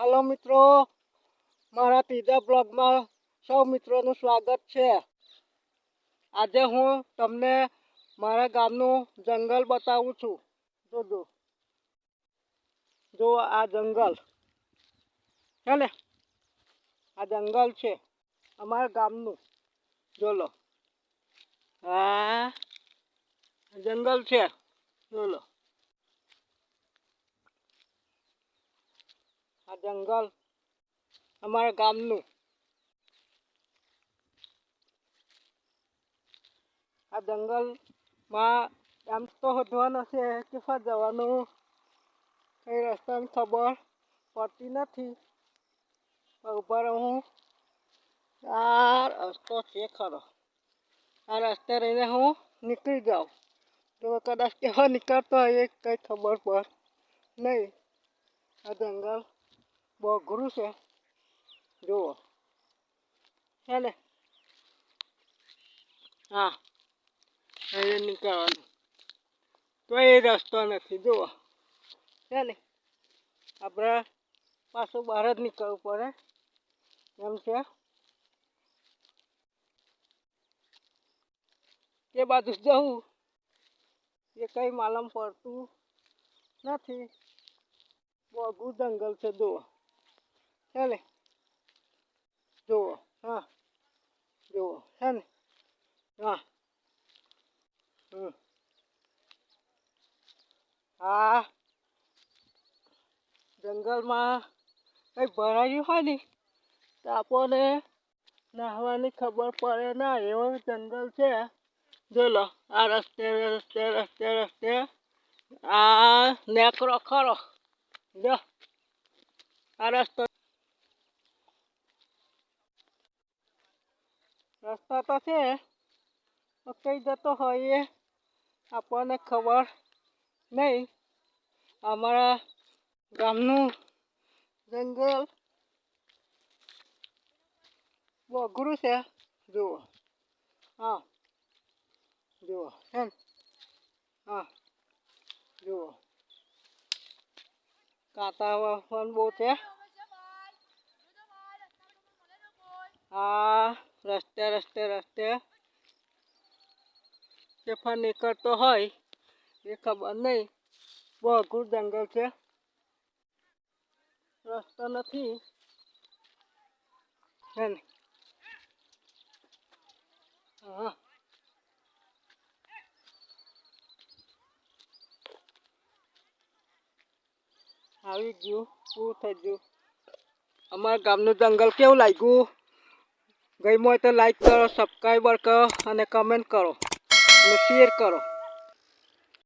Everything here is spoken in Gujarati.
હલો મિત્રો, મારા ત્રીજા બ્લોગમાં સૌ મિત્રોનું સ્વાગત છે. આજે હું તમને મારા ગામનું જંગલ બતાવું છું. જોજો. જો આ જંગલ. છે ને આ જંગલ છે અમારા ગામનું. જો લો આ જંગલ છે. જો આ જંગલ અમારા ગામનું. આ જંગલમાં આમ તો શોધવાનું છે કે જવાનું. કઈ રસ્તાની ખબર પડતી નથી. ઉપર હું આ રસ્તો છે ખરો. આ રસ્તે રહીને હું નીકળી જાઉં. તો કદાચ કેવા નીકળતો હોય કંઈ ખબર પડ નહીં. આ જંગલ બહુ અઘરું છે. જુઓ. ચાલે. હા. એ નીકળવાનું. તો એ રસ્તો નથી. જુઓ. ને આપણે પાછું બહાર જ નીકળવું પડે. એમ છે. એ બાજુ જવું. એ કંઈ માલમ પડતું નથી. બહુ જંગલ છે. જુઓ. ને જુઓ, હા. જુઓ, છે ને? હા. હા. જંગલમાં કંઈ ભરાયું હોય ને, તો આપણને નાહવાની ખબર પડે ના. એવો જંગલ છે. જો લો આ રસ્તે રસ્તે રસ્તે રસ્તે. આ નેકરો ખરો. જો. આ રસ્તો રસ્તો તો છે તો કઈ જતો હોય એ આપણને ખબર નહીં. અમારા ગામનું જંગલ બહુ અઘરું છે. જુઓ. હા. જુઓ. છે હા. જુઓ. કાંટા પણ બહુ છે. આ રસ્તે રસ્તે રસ્તે. ચેફા નીકળતો હોય, એ ખબર નહીં. બહુ અઘરું જંગલ છે. રસ્તો નથી. હા આવી ગયું. પૂરું થઈ ગયું? અમારા ગામનું જંગલ કેવું લાગ્યું? ગમ્યું હોય તો લાઈક કરો સબસ્ક્રાઈબર કરો અને કમેન્ટ કરો અને શેર કરો.